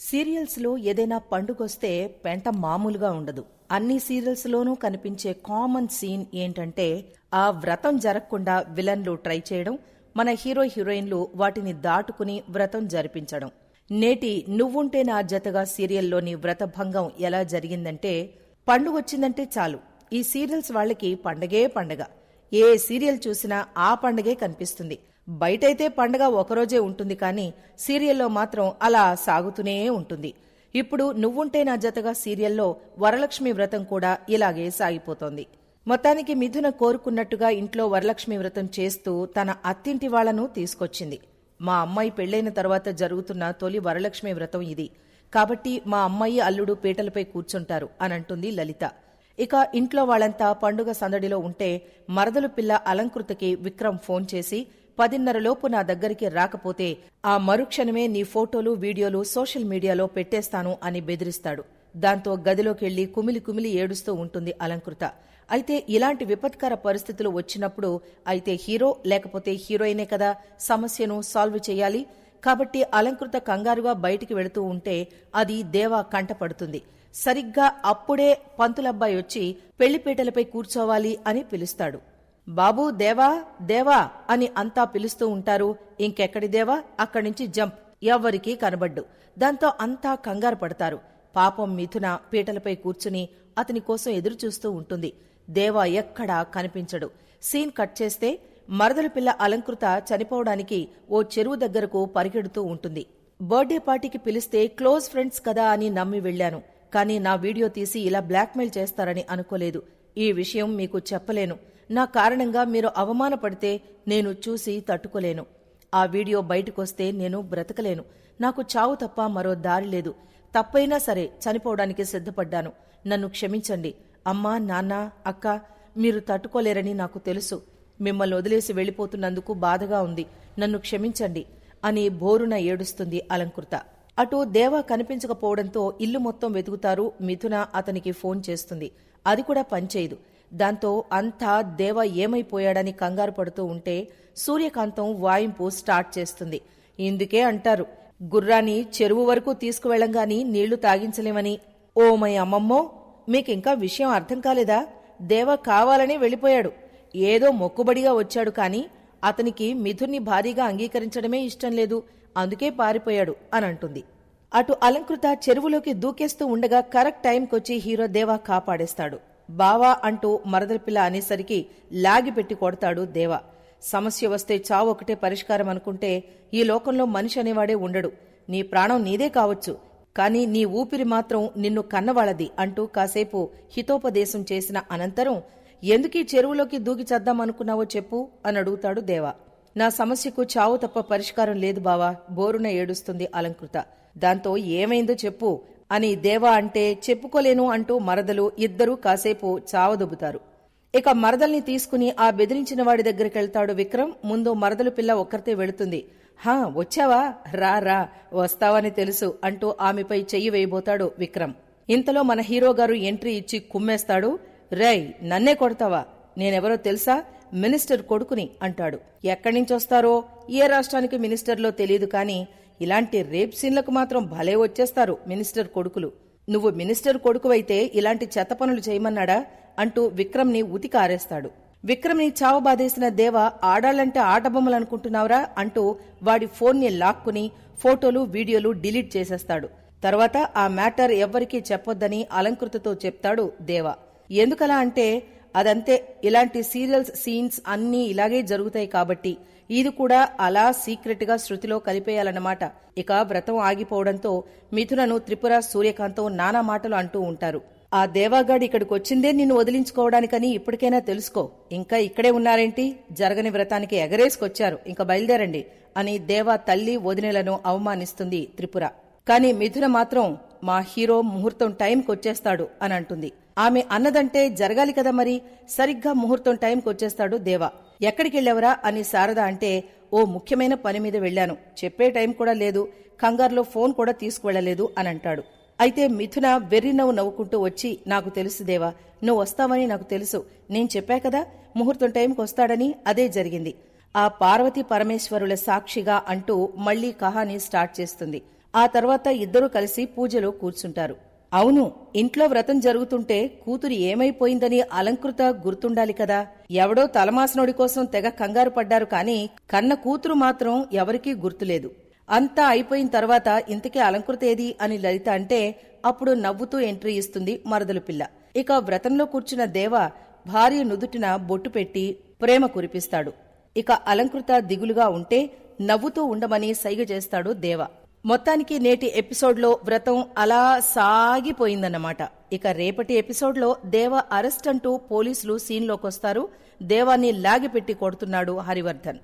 సీరియల్స్లో ఏదైనా పండుగొస్తే పెంట మామూలుగా ఉండదు. అన్ని సీరియల్స్లోనూ కనిపించే కామన్ సీన్ ఏంటంటే ఆ వ్రతం జరగకుండా విలన్లు ట్రై చేయడం మన హీరో హీరోయిన్లు వాటిని దాటుకుని వ్రతం జరిపించడం. నేటి నువ్వుంటే నా జతగా సీరియల్లోని వ్రతభంగం ఎలా జరిగిందంటే పండుగొచ్చిందంటే చాలు. ఈ సీరియల్స్ వాళ్ళకి పండగే పండగ. ఏ సీరియల్ చూసినా ఆ పండగే కనిపిస్తుంది. బయటైతే పండగ ఒకరోజే ఉంటుంది కానీ సీరియల్లో మాత్రం అలా సాగుతూనే ఉంటుంది. ఇప్పుడు నువ్వుంటే నా జతగా సీరియల్లో వరలక్ష్మి వ్రతం కూడా ఇలాగే సాగిపోతోంది. మొత్తానికి మిథున కోరుకున్నట్టుగా ఇంట్లో వరలక్ష్మి వ్రతం చేస్తూ తన అత్తింటి వాళ్ళను తీసుకొచ్చింది. మా అమ్మాయి పెళ్ళైన తర్వాత జరుగుతున్న తొలి వరలక్ష్మి వ్రతం ఇది. కాబట్టి మా అమ్మాయి అల్లుడు పీటలపై కూర్చుంటారు అనంటుంది లలిత. ఇక ఇంట్లో వాళ్ళంతా పండుగ సందడిలో ఉంటే మరదలు పిల్ల అలంకృతకి విక్రమ్ ఫోన్ చేసి పదిన్నరలోపు నా దగ్గరికి రాకపోతే ఆ మరుక్షణమే నీ ఫోటోలు వీడియోలు సోషల్ మీడియాలో పెట్టేస్తాను అని బెదిరిస్తాడు. దాంతో గదిలోకెళ్ళి కుమిలి కుమిలి ఏడుస్తూ ఉంటుంది అలంకృత. అయితే ఇలాంటి విపత్కర పరిస్థితులు వచ్చినప్పుడు అయితే హీరో లేకపోతే హీరోయినే కదా సమస్యను సాల్వ్ చేయాలి. కాబట్టి అలంకృత కంగారుగా బయటికి వెళుతూ ఉంటే అది దేవా కంటపడుతుంది సరిగ్గా అప్పుడే పంతులబ్బాయి వచ్చి పెళ్ళిపీటలపై కూర్చోవాలి అని పిలుస్తాడు. బాబూ దేవా దేవా అని అంతా పిలుస్తూ ఉంటారు. ఇంకెక్కడి దేవా? అక్కడి నుంచి జంప్. ఎవ్వరికీ కనబడ్డు. దాంతో అంతా కంగారు పడతారు. పాపం మిథున పీటలపై కూర్చుని అతని కోసం ఎదురుచూస్తూ ఉంటుంది. దేవా ఎక్కడా కనిపించడు. సీన్ కట్ చేస్తే మరదల పిల్ల అలంకృత చనిపోవడానికి ఓ చెరువు దగ్గరకు పరిగెడుతూ ఉంటుంది. బర్త్డే పార్టీకి పిలిస్తే క్లోజ్ ఫ్రెండ్స్ కదా అని నమ్మి వెళ్ళాను కానీ నా వీడియో తీసి ఇలా బ్లాక్మెయిల్ చేస్తారని అనుకోలేదు. ఈ విషయం మీకు చెప్పలేను. నా కారణంగా మీరు అవమానపడితే నేను చూసి తట్టుకోలేను. ఆ వీడియో బయటకొస్తే నేను బ్రతకలేను. నాకు చావు తప్ప మరో దారి లేదు. తప్పైనా సరే చనిపోవడానికి సిద్ధపడ్డాను. నన్ను క్షమించండి. అమ్మా నాన్న అక్క మీరు తట్టుకోలేరని నాకు తెలుసు. మిమ్మల్ని వదిలేసి వెళ్ళిపోతున్నందుకు బాధగా ఉంది. నన్ను క్షమించండి అని బోరున ఏడుస్తుంది అలంకృత. అటు దేవా కనిపించకపోవడంతో ఇల్లు మొత్తం వెతుకుతారు మిథున అతనికి ఫోన్ చేస్తుంది. అది కూడా పనిచేయదు దాంతో అంతా దేవ ఏమైపోయాడని కంగారు పడుతూ ఉంటే సూర్యకాంతం వాయింపు స్టార్ట్ చేస్తుంది. ఇందుకే అంటారు గుర్రాన్ని చెరువు వరకు తీసుకువెళ్ళంగాని నీళ్ళు తాగించలేమని. ఓ మై అమ్మమ్మో మీకింకా విషయం అర్థం కాలేదా? దేవ కావాలని వెళ్ళిపోయాడు. ఏదో మొక్కుబడిగా వచ్చాడు కాని అతనికి మిథున్ని భారీగా అంగీకరించడమే ఇష్టం లేదు. అందుకే పారిపోయాడు అని అంటుంది అటు అలంకృత చెరువులోకి దూకేస్తూ ఉండగా కరెక్ట్ టైంకొచ్చి హీరో దేవా కాపాడేస్తాడు. బావా అంటూ మరదల పిల్ల అనేసరికి లాగిపెట్టి కొడతాడు దేవా. సమస్య వస్తే చావు ఒకటే పరిష్కారం అనుకుంటే ఈ లోకంలో మనిషి అనేవాడే ఉండడు. నీ ప్రాణం నీదే కావచ్చు. కాని నీ ఊపిరి మాత్రం నిన్ను కన్నవాళ్ళది అంటూ కాసేపు హితోపదేశం చేసిన అనంతరం ఎందుకీ చెరువులోకి దూకి చేద్దామనుకున్నావో చెప్పు అని అడుగుతాడు దేవా. నా సమస్యకు చావు తప్ప పరిష్కారం లేదు బావా బోరున ఏడుస్తుంది అలంకృత. దాంతో ఏమైందో చెప్పు అని దేవా అంటే చెప్పుకోలేను అంటూ మరదలు ఇద్దరూ కాసేపు చావదొబ్బుతారు. ఇక మరదల్ని తీసుకుని ఆ బెదిరించిన వాడి దగ్గరికెళ్తాడు విక్రమ్. ముందు మరదలు పిల్ల ఒక్కరితే వెళుతుంది. హా వచ్చావా? రా రా వస్తావని తెలుసు అంటూ ఆమెపై చెయ్యి వేయబోతాడు విక్రమ్. ఇంతలో మన హీరో గారు ఎంట్రీ ఇచ్చి కుమ్మేస్తాడు. రేయ్ నన్నే కొడతావా? నేనెవరో తెలుసా? మినిస్టర్ కొడుకుని అంటాడు. ఎక్కడి నుంచొస్తారో? ఏ రాష్ట్రానికి మినిస్టర్లో తెలియదు కానీ ఇలాంటి రేప్ సీన్లకు మాత్రం భలే వచ్చేస్తారు మినిస్టర్ కొడుకులు. నువ్వు మినిస్టర్ కొడుకువైతే ఇలాంటి చెత్త పనులు చేయమన్నాడా? అంటూ విక్రమ్ని ఉతికారేస్తాడు. విక్రమ్ని చావబాదేసిన దేవ ఆడాలంటే ఆటబొమ్మలనుకుంటున్నావురా అంటూ వాడి ఫోన్ని లాక్కుని ఫోటోలు వీడియోలు డిలీట్ చేసేస్తాడు. తర్వాత ఆ మ్యాటర్ ఎవ్వరికీ చెప్పొద్దని అలంకృతతో చెప్తాడు దేవ. ఎందుకలా అంటే అదంతే ఇలాంటి సీరియల్స్ సీన్స్ అన్నీ ఇలాగే జరుగుతాయి కాబట్టి ఇది కూడా అలా సీక్రెట్గా శృతిలో కలిపేయాలన్నమాట. ఇక వ్రతం ఆగిపోవడంతో మిథునను త్రిపుర సూర్యకాంతం నానా మాటలు అంటూ ఉంటారు. ఆ దేవాగాడు ఇక్కడికి వచ్చిందే నిన్ను వదిలించుకోవడానికని ఇప్పటికైనా తెలుసుకో. ఇంకా ఇక్కడే ఉన్నారేంటి? జరగని వ్రతానికి ఎగరేసుకొచ్చారు. ఇంకా బయలుదేరండి అని దేవా తల్లి వదినలను అవమానిస్తుంది త్రిపుర. కానీ మిథున మాత్రం మా హీరో ముహూర్తం టైంకి వచ్చేస్తాడు అని అంటుంది. ఆమె అన్నదంటే జరగాలి కదా మరి? సరిగ్గా ముహూర్తం టైంకి వచ్చేస్తాడు దేవా. ఎక్కడికెళ్ళెవరా అని శారద అంటే ఓ ముఖ్యమైన పని మీద వెళ్ళాను చెప్పే టైం కూడా లేదు. కంగారులో ఫోన్ కూడా తీసుకువెళ్ళలేదు అని అంటాడు. అయితే మిథున వెర్రి నవ్వు నవ్వుకుంటూ వచ్చి నాకు తెలుసు దేవా నువ్వు వస్తావని నాకు తెలుసు. నేను చెప్పా కదా ముహూర్తం టైంకి వస్తాడని అదే జరిగింది. ఆ పార్వతీ పరమేశ్వరుల సాక్షిగా అంటూ మళ్ళీ కహాని స్టార్ట్ చేస్తుంది. ఆ తర్వాత ఇద్దరూ కలిసి పూజలో కూర్చుంటారు. అవును ఇంట్లో వ్రతం జరుగుతుంటే కూతురు ఏమైపోయిందని అలంకృత గుర్తుండాలి కదా. ఎవడో తలమాసనుడి కోసం తెగ కంగారు పడ్డారు కాని కన్న కూతురు మాత్రం ఎవరికీ గుర్తులేదు. అంతా అయిపోయిన తర్వాత ఇంతకీ అలంకృత ఏది అని లలిత అంటే అప్పుడు నవ్వుతూ ఎంట్రీ ఇస్తుంది మరదలు పిల్ల. ఇక వ్రతంలో కూర్చున్న దేవ భార్య నుదుటిన బొట్టు పెట్టి ప్రేమ కురిపిస్తాడు. ఇక అలంకృత దిగులుగా ఉంటే నవ్వుతూ ఉండమని సైగ చేస్తాడు దేవ. మొత్తానికి నేటి ఎపిసోడ్లో వ్రతం అలా సాగిపోయిందన్నమాట. ఇక రేపటి ఎపిసోడ్లో దేవ అరెస్ట్ అంటూ పోలీసులు సీన్లోకొస్తారు. దేవాన్ని లాగిపెట్టి కొడుతున్నాడు హరివర్ధన్.